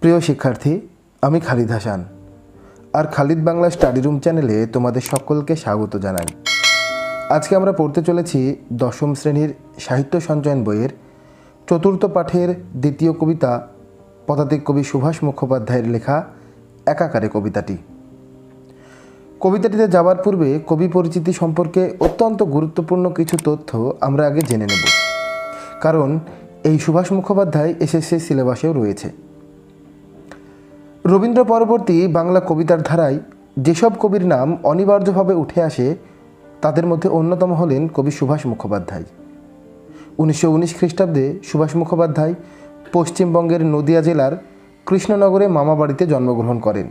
প্রিয় শিক্ষার্থী, আমি খালিদ হাসান আর খালিদ বাংলা স্টাডি রুম চ্যানেলে তোমাদের সকলকে স্বাগত জানাই। আজকে আমরা পড়তে চলেছি দশম শ্রেণির সাহিত্য সঞ্চয়ন বইয়ের চতুর্থ পাঠের দ্বিতীয় কবিতা, পদাতিক কবি সুভাষ মুখোপাধ্যায়ের লেখা একাকারে কবিতাটি। কবিতাটিতে যাওয়ার পূর্বে কবি পরিচিতি সম্পর্কে অত্যন্ত গুরুত্বপূর্ণ কিছু তথ্য আমরা আগে জেনে নেব। কারণ এই সুভাষ মুখোপাধ্যায় এসএসসি সিলেবাসেও রয়েছে। রবীন্দ্র পরবর্তী বাংলা কবিতার ধারায় যেসব কবির নাম অনিবার্যভাবে উঠে আসে, তাদের মধ্যে অন্যতম হলেন কবি সুভাষ মুখোপাধ্যায়। উনিশশো উনিশ খ্রিস্টাব্দে সুভাষ মুখোপাধ্যায় পশ্চিমবঙ্গের নদিয়া জেলার কৃষ্ণনগরে মামাবাড়িতে জন্মগ্রহণ করেন।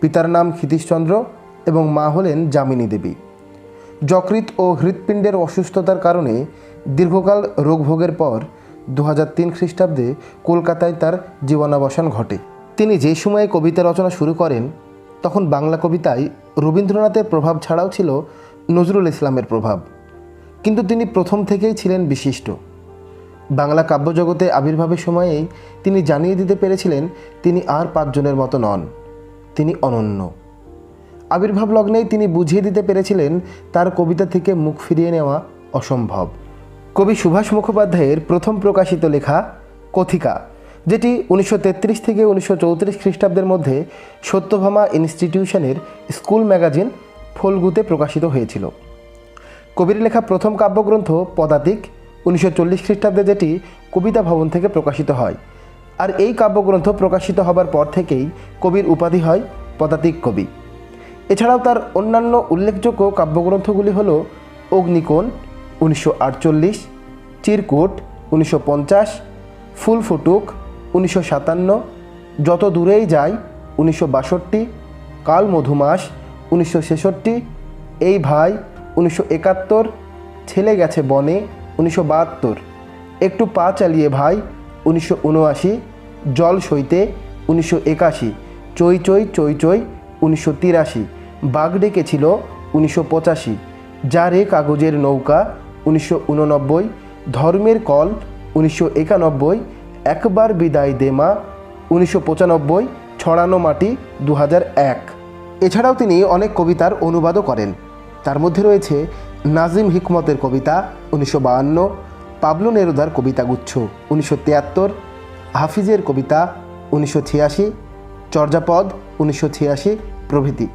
পিতার নাম ক্ষিতীশচন্দ্র এবং মা হলেন যামিনী দেবী। যকৃত ও হৃৎপিণ্ডের অসুস্থতার কারণে দীর্ঘকাল রোগভোগের পর দু খ্রিস্টাব্দে কলকাতায় তার জীবনাবসান ঘটে। তিনি যে সময়ে কবিতা রচনা শুরু করেন, তখন বাংলা কবিতায় রবীন্দ্রনাথের প্রভাব ছাড়াও ছিল নজরুল ইসলামের প্রভাব। কিন্তু তিনি প্রথম থেকেই ছিলেন বিশিষ্ট। বাংলা কাব্যজগতে আবির্ভাবের সময়েই তিনি জানিয়ে দিতে পেরেছিলেন, তিনি আর পাঁচজনের মতো নন, তিনি অনন্য। আবির্ভাব লগ্নেই তিনি বুঝিয়ে দিতে পেরেছিলেন, তার কবিতা থেকে মুখ ফিরিয়ে নেওয়া অসম্ভব। কবি সুভাষ মুখোপাধ্যায়ের প্রথম প্রকাশিত লেখা কথিকা। যেটি উনিশশো তেত্রিশ থেকে উনিশশো চৌত্রিশ খ্রিস্টাব্দের মধ্যে সত্যভামা ইনস্টিটিউশনের স্কুল ম্যাগাজিন ফলগুতে প্রকাশিত হয়েছিল। কবির লেখা প্রথম কাব্যগ্রন্থ পদাতিক উনিশশো চল্লিশ খ্রিস্টাব্দে যেটি কবিতা ভবন থেকে প্রকাশিত হয়। আর এই কাব্যগ্রন্থ প্রকাশিত হবার পর থেকেই কবির উপাধি হয় পদাতিক কবি। এছাড়াও তার অন্যান্য উল্লেখযোগ্য কাব্যগ্রন্থগুলি হল অগ্নিকোণ উনিশশো আটচল্লিশ, চিরকুট উনিশশো পঞ্চাশ ফুল ফুটুক উনিশশো সাতান্ন, যত দূরেই যায় উনিশশো বাষট্টি, কাল মধুমাস, উনিশশো ছেষট্টি, এই ভাই উনিশশো একাত্তর, ছেলে গেছে বনে, উনিশশো বাহাত্তর। একটু পা চালিয়ে ভাই উনিশশো উনআশি, জল সইতে উনিশশো একাশি, চই চই চই চই উনিশশো তিরাশি, বাঘ ডেকেছিল উনিশশো পঁচাশি। যারে কাগজের নৌকা উনিশশো উননব্বই, ধর্মের কল উনিশশো একানব্বই একবার বিদায় দেমা উনিশশো পঁচানব্বই, ছড়ানো মাটি দু এক। এছাড়াও তিনি অনেক কবিতার অনুবাদও করেন। তার মধ্যে রয়েছে নাজিম হিকমতের কবিতা উনিশশো বাহান্ন পাবলু নেরুদার কবিতাগুচ্ছ উনিশশো তিয়াত্তর, হাফিজের কবিতা উনিশশো ছিয়াশি, চর্যাপদ উনিশশো ছিয়াশি প্রভৃতি।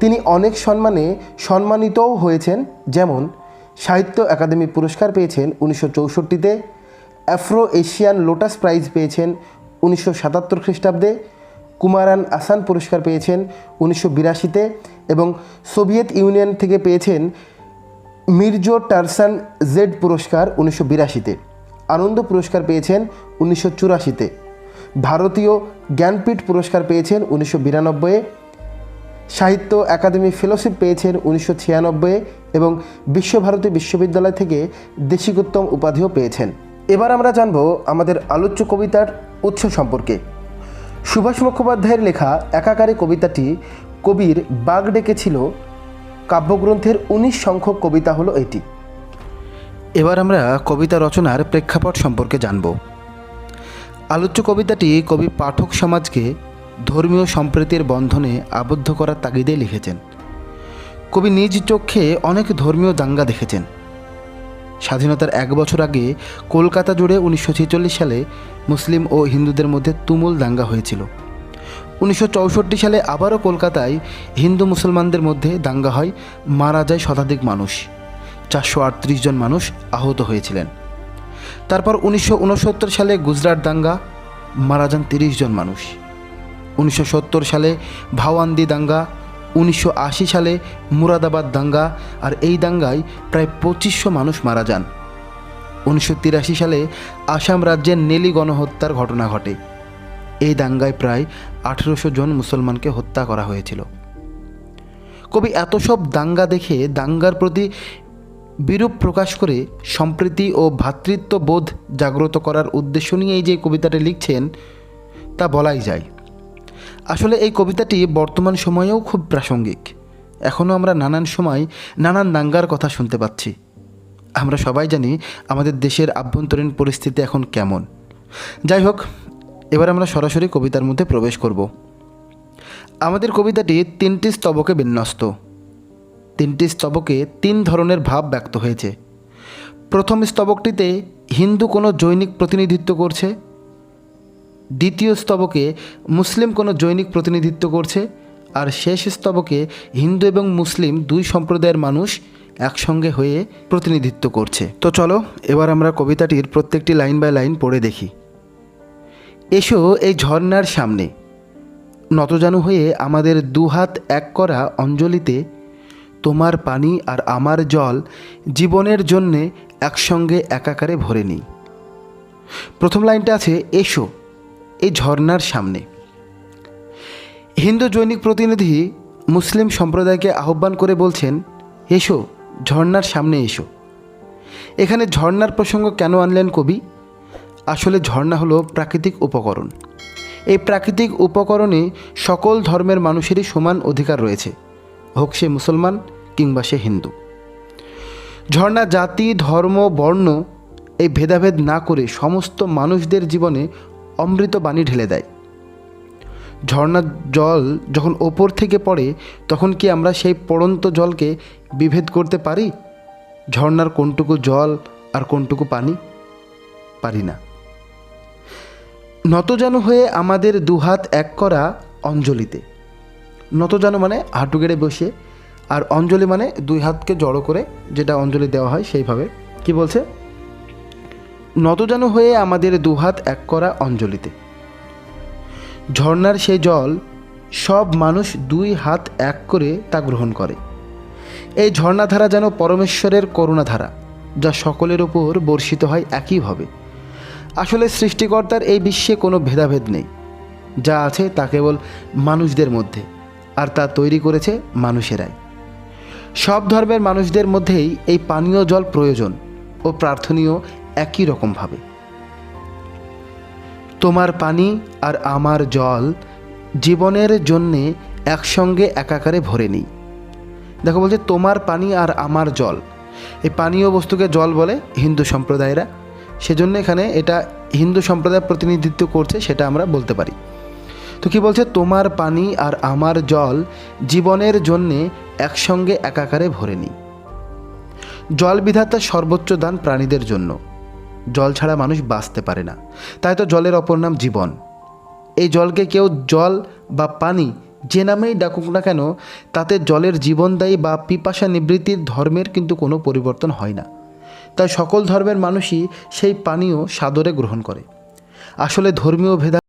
তিনি অনেক সম্মানে সম্মানিতও হয়েছেন, যেমন সাহিত্য একাডেমি পুরস্কার পেয়েছেন উনিশশো চৌষট্টিতে অ্যাফ্রো এশিয়ান লোটাস প্রাইজ পেয়েছেন উনিশশো সাতাত্তর খ্রিস্টাব্দে, কুমারান আসান পুরস্কার পেয়েছেন উনিশশো বিরাশিতে এবং সোভিয়েত ইউনিয়ন থেকে পেয়েছেন মির্জো টারসান জেড পুরস্কার উনিশশো বিরাশিতে। আনন্দ পুরস্কার পেয়েছেন উনিশশো চুরাশিতে। ভারতীয় জ্ঞানপীঠ পুরস্কার পেয়েছেন উনিশশো বিরানব্বইয়ে। সাহিত্য একাডেমি ফেলোশিপ পেয়েছেন উনিশশো ছিয়ানব্বইয়ে এবং বিশ্বভারতী বিশ্ববিদ্যালয় থেকে দেশিকোত্তম উপাধিও পেয়েছেন। এবার আমরা জানব আমাদের আলোচ্য কবিতার উৎস সম্পর্কে। সুভাষ মুখোপাধ্যায়ের লেখা একাকারে কবিতাটি কবির বাগ ডেকেছিল কাব্যগ্রন্থের উনিশ সংখ্যক কবিতা হলো এটি। এবার আমরা কবিতা রচনার প্রেক্ষাপট সম্পর্কে জানব। আলোচ্য কবিতাটি কবি পাঠক সমাজকে ধর্মীয় সম্প্রীতির বন্ধনে আবদ্ধ করার তাগিদে লিখেছেন। কবি নিজ চোখে অনেক ধর্মীয় দাঙ্গা দেখেছেন। স্বাধীনতার এক বছর আগে কলকাতা জুড়ে উনিশশো ছেচল্লিশ সালে মুসলিম ও হিন্দুদের মধ্যে তুমুল দাঙ্গা হয়েছিল। উনিশশো চৌষট্টি সালে আবারও কলকাতায় হিন্দু মুসলমানদের মধ্যে দাঙ্গা হয় মারা যায় শতাধিক মানুষ। চারশো আটত্রিশ জন মানুষ আহত হয়েছিলেন। তারপর উনিশশো উনসত্তর সালে গুজরাট দাঙ্গা, মারা যান তিরিশ জন মানুষ। উনিশশো সত্তর সালে ভাওয়ান্দি দাঙ্গা উনিশশো আশি সালে মুরাদাবাদ দাঙ্গা আর এই দাঙ্গায় প্রায় পঁচিশশো মানুষ মারা যান। উনিশশো তিরাশি সালে আসাম রাজ্যের নেলি গণহত্যার ঘটনা ঘটে। এই দাঙ্গায় প্রায় আঠেরোশো জন মুসলমানকে হত্যা করা হয়েছিল। কবি এত সব দাঙ্গা দেখে দাঙ্গার প্রতি বিরূপ প্রকাশ করে সম্প্রীতি ও ভ্রাতৃত্ববোধ জাগ্রত করার উদ্দেশ্য নিয়ে এই যে কবিতাটি লিখছেন, তা বলাই যায়। আসলে এই কবিতাটি বর্তমান সময়েও খুব প্রাসঙ্গিক। এখনও আমরা নানান সময় নানান দাঙ্গার কথা শুনতে পাচ্ছি। আমরা সবাই জানি আমাদের দেশের আভ্যন্তরীণ পরিস্থিতি এখন কেমন। যাই হোক, এবার আমরা সরাসরি কবিতার মধ্যে প্রবেশ করব। আমাদের কবিতাটি তিনটি স্তবকে বিন্যস্ত। তিনটি স্তবকে তিন ধরনের ভাব ব্যক্ত হয়েছে। প্রথম স্তবকটিতে হিন্দু কোনো জৈনিক প্রতিনিধিত্ব করছে দ্বিতীয় স্তবকে মুসলিম কোনো জৈনিক প্রতিনিধিত্ব করছে, আর শেষ স্তবকে হিন্দু এবং মুসলিম দুই সম্প্রদায়ের মানুষ একসঙ্গে হয়ে প্রতিনিধিত্ব করছে। তো চলো, এবার আমরা কবিতাটির প্রত্যেকটি লাইন বাই লাইন পড়ে দেখি। এসো এই ঝর্ণার সামনে, নতজানু হয়ে আমাদের দুহাত এক করা অঞ্জলিতে, তোমার পানি আর আমার জল জীবনের জন্যে একসঙ্গে একাকারে ভরে নিই। প্রথম লাইনটা আছে, এসো। এই ঝর্ণার সামনে। হিন্দু জৈনিক প্রতিনিধি মুসলিম সম্প্রদায়কে আহ্বান করে বলছেন, এসো, ঝর্ণার সামনে এসো। এখানে ঝর্ণার প্রসঙ্গ কেন আনলেন কবি? আসলে ঝর্ণা হলো প্রাকৃতিক উপকরণ। এই প্রাকৃতিক উপকরণে সকল ধর্মের মানুষেরই সমান অধিকার রয়েছে, হোক সে মুসলমান কিংবা সে হিন্দু। ঝর্ণা জাতি, ধর্ম, বর্ণ এই ভেদাভেদ না করে সমস্ত মানুষদের জীবনে অমৃত বাণী ঢেলে দেয়। ঝর্ণার জল যখন ওপর থেকে পড়ে, তখন কি আমরা সেই পড়ন্ত জলকে বিভেদ করতে পারি? ঝর্ণার কোনটুকু জল আর কোনটুকু পানি? পারি না। নতজানু হয়ে আমাদের দুহাত এক করা অঞ্জলিতে। নতজানু মানে হাঁটু গেড়ে বসে, আর অঞ্জলি মানে দুই হাতকে জড়ো করে যেটা অঞ্জলি দেওয়া হয় সেইভাবে। কি বলছে? নতজানু হয়ে আমাদের দুহাত এক করা অঞ্জলিতে। ঝর্ণার সেই জল সব মানুষ দুই হাত এক করে তা গ্রহণ করে। এই ঝর্ণাধারা যেন পরমেশ্বরের করুণাধারা, যা সকলের ওপর বর্ষিত হয় একইভাবে। আসলে সৃষ্টিকর্তার এই বিশ্বে কোনো ভেদাভেদ নেই, যা আছে তা কেবল মানুষদের মধ্যে, আর তা তৈরি করেছে মানুষেরাই। সব ধর্মের মানুষদের মধ্যেই এই পানীয় জল প্রয়োজন ও প্রার্থনীয় একই রকমভাবে তোমার পানি আর আমার জল জীবনের জন্যে একসঙ্গে একাকারে ভরে নিই। দেখো বলছে, তোমার পানি আর আমার জল। এই পানীয় বস্তুকে জল বলে হিন্দু সম্প্রদায়েরা। সেজন্য এখানে এটা হিন্দু সম্প্রদায় প্রতিনিধিত্ব করছে, সেটা আমরা বলতে পারি। তো কি বলছে? তোমার পানি আর আমার জল জীবনের জন্যে একসঙ্গে একাকারে ভরে নিই। জল বিধাতা সর্বোচ্চ দান প্রাণীদের জন্য। জল ছাড়া মানুষ বাঁচতে পারে না। তাই তো জলের অপর নাম জীবন। এই জলকে কেউ জল বা পানি যে নামেই ডাকুক না কেন, তাতে জলের জীবনদায়ী বা পিপাসা নিবৃত্তির ধর্মের কিন্তু কোনো পরিবর্তন হয় না। তাই সকল ধর্মের মানুষই সেই পানীয় সাদরে গ্রহণ করে। আসলে ধর্মীয় ভেদা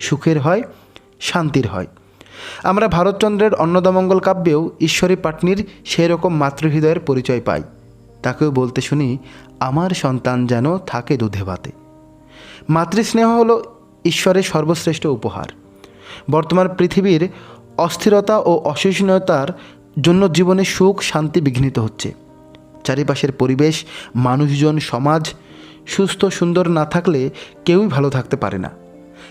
সুখের হয়, শান্তির হয়। আমরা ভারতচন্দ্রের অন্নদামঙ্গল কাব্যেও ঈশ্বরী পাটনির সেই রকম মাতৃহৃদয়ের পরিচয় পাই। তাকেও বলতে শুনি, আমার সন্তান যেন থাকে দুধে ভাতে। মাতৃস্নেহ হলো ঈশ্বরের সর্বশ্রেষ্ঠ উপহার। বর্তমান পৃথিবীর অস্থিরতা ও অসহিষ্ণুতার জন্য জীবনে সুখ, শান্তি বিঘ্নিত হচ্ছে। চারিপাশের পরিবেশ, মানুষজন, সমাজ সুস্থ, সুন্দর না থাকলে কেউই ভালো থাকতে পারে না।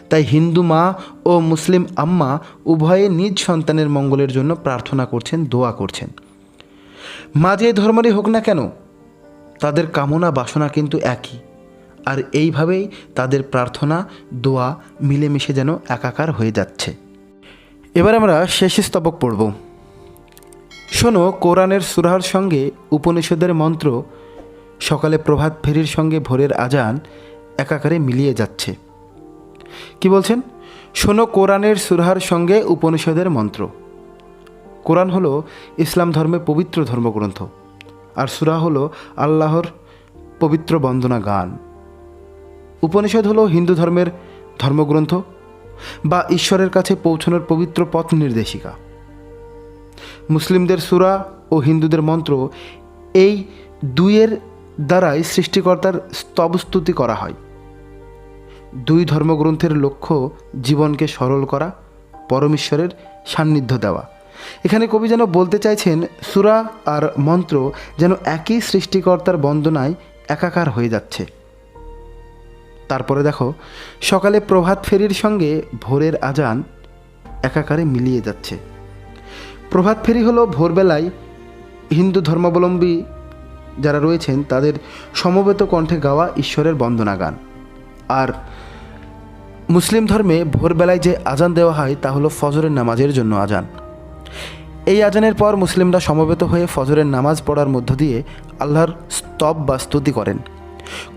তাই হিন্দু মা ও মুসলিম আম্মা উভয়ে নিজ সন্তানের মঙ্গলের জন্য প্রার্থনা করছেন, দোয়া করছেন। মা যে ধর্মেরই হোক না কেন, তাদের কামনা বাসনা কিন্তু একই। আর এইভাবেই তাদের প্রার্থনা, দোয়া মিলেমিশে যেন একাকার হয়ে যাচ্ছে। এবার আমরা শেষ স্তবক পড়ব। শোনো, কোরআনের সুরাহার সঙ্গে উপনিষদের মন্ত্র সকালে প্রভাত ফেরির সঙ্গে ভোরের আজান একাকারে মিলিয়ে যাচ্ছে। কি বলছেন? শোনো কোরআনের সুরাহার সঙ্গে উপনিষদের মন্ত্র। কোরআন হলো ইসলাম ধর্মের পবিত্র ধর্মগ্রন্থ। আর সুরা হলো আল্লাহর পবিত্র বন্দনা গান। উপনিষদ হলো হিন্দু ধর্মের ধর্মগ্রন্থ বা ঈশ্বরের কাছে পৌঁছানোর পবিত্র পথ নির্দেশিকা। মুসলিমদের সুরা ও হিন্দুদের মন্ত্র এই দুইয়ের দ্বারাই সৃষ্টিকর্তার স্তবস্তুতি করা হয়। দুই ধর্মগ্রন্থের লক্ষ্য জীবনকে সরল করা, পরমেশ্বরের সান্নিধ্য দেওয়া। এখানে কবি যেন বলতে চাইছেন, সুরা আর মন্ত্র যেন একই সৃষ্টিকর্তার বন্দনায় একাকার হয়ে যাচ্ছে। তারপরে দেখো, সকালে প্রভাত ফেরির সঙ্গে ভোরের আজান একাকারে মিলিয়ে যাচ্ছে। প্রভাত ফেরি হলো ভোরবেলায় হিন্দু ধর্মাবলম্বী যারা রয়েছেন, তাদের সমবেত কণ্ঠে গাওয়া ঈশ্বরের বন্দনা গান আর মুসলিম ধর্মে ভোরবেলায় যে আজান দেওয়া হয়, তা হলো ফজরের নামাজের জন্য আজান। এই আজানের পর মুসলিমরা সমবেত হয়ে ফজরের নামাজ পড়ার মধ্য দিয়ে আল্লাহর স্তব বা স্তুতি করেন।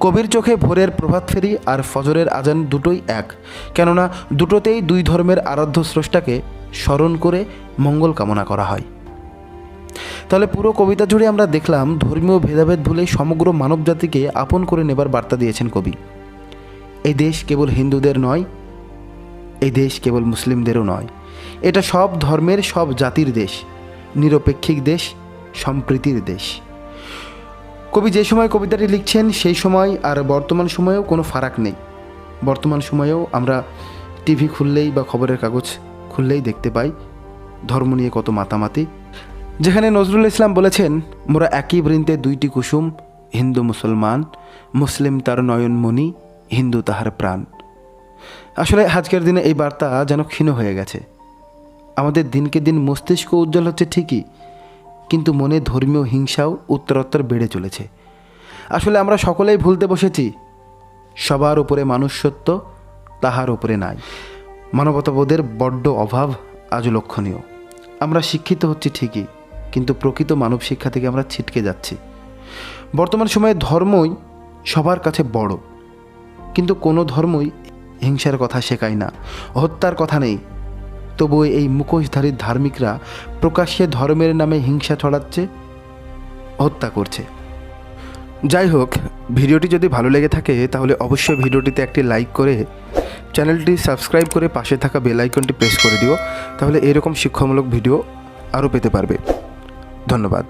কবির চোখে ভোরের প্রভাত ফেরি আর ফজরের আজান দুটোই এক, কেননা দুটোতেই দুই ধর্মের আরাধ্য স্রষ্টাকে স্মরণ করে মঙ্গল কামনা করা হয়। তাহলে পুরো কবিতা জুড়ে আমরা দেখলাম ধর্মীয় ভেদাভেদ ভুলে সমগ্র মানবজাতিকে আপন করে নেবার বার্তা দিয়েছেন কবি। এই দেশ কেবল হিন্দুদের নয় এই দেশ কেবল মুসলিমদেরও নয়। এটা সব ধর্মের, সব জাতির দেশ, নিরপেক্ষিক দেশ, সম্প্রীতির দেশ। কবি যে সময় কবিতাটি লিখছেন, সেই সময় আর বর্তমান সময়েও কোনো ফারাক নেই। বর্তমান সময়েও আমরা টিভি খুললেই বা খবরের কাগজ খুললেই দেখতে পাই ধর্ম নিয়ে কত মাতামাতি। যেখানে নজরুল ইসলাম বলেছেন, মোরা একই বৃন্তে দুইটি কুসুম, হিন্দু মুসলমান, মুসলিম তার নয়নমণি হিন্দু তাহার প্রাণ। আসলে আজকের দিনে এই বার্তা যেন ক্ষীণ হয়ে গেছে। আমাদের দিনকে দিন মস্তিষ্ক উজ্জ্বল হচ্ছে ঠিকই, কিন্তু মনে ধর্মীয় হিংসাও উত্তরোত্তর বেড়ে চলেছে। আসলে আমরা সকলেই ভুলতে বসেছি। সবার উপরে মানুষত্ব, তাহার উপরে নাই। মানবতাবোধের বড্ড অভাব আজ লক্ষণীয়। আমরা শিক্ষিত হচ্ছি ঠিকই, কিন্তু প্রকৃত মানব শিক্ষা থেকে আমরা ছিটকে যাচ্ছি। বর্তমান সময়ে ধর্মই সবার কাছে বড়। কিন্তু কোনো ধর্মই হিংসার কথা শেখায় না, হত্যার কথা নেই। তবুও এই মুখোশধারী ধার্মিকরা প্রকাশ্যে ধর্মের নামে হিংসা ছড়াচ্ছে, হত্যা করছে। যাই হোক, ভিডিওটি যদি ভালো লেগে থাকে, তাহলে অবশ্যই ভিডিওটিতে একটি লাইক করে চ্যানেলটি সাবস্ক্রাইব করে পাশে থাকা বেল আইকনটি প্রেস করে দিও, তাহলে এরকম শিক্ষামূলক ভিডিও আরও পেতে পারবে। ধন্যবাদ।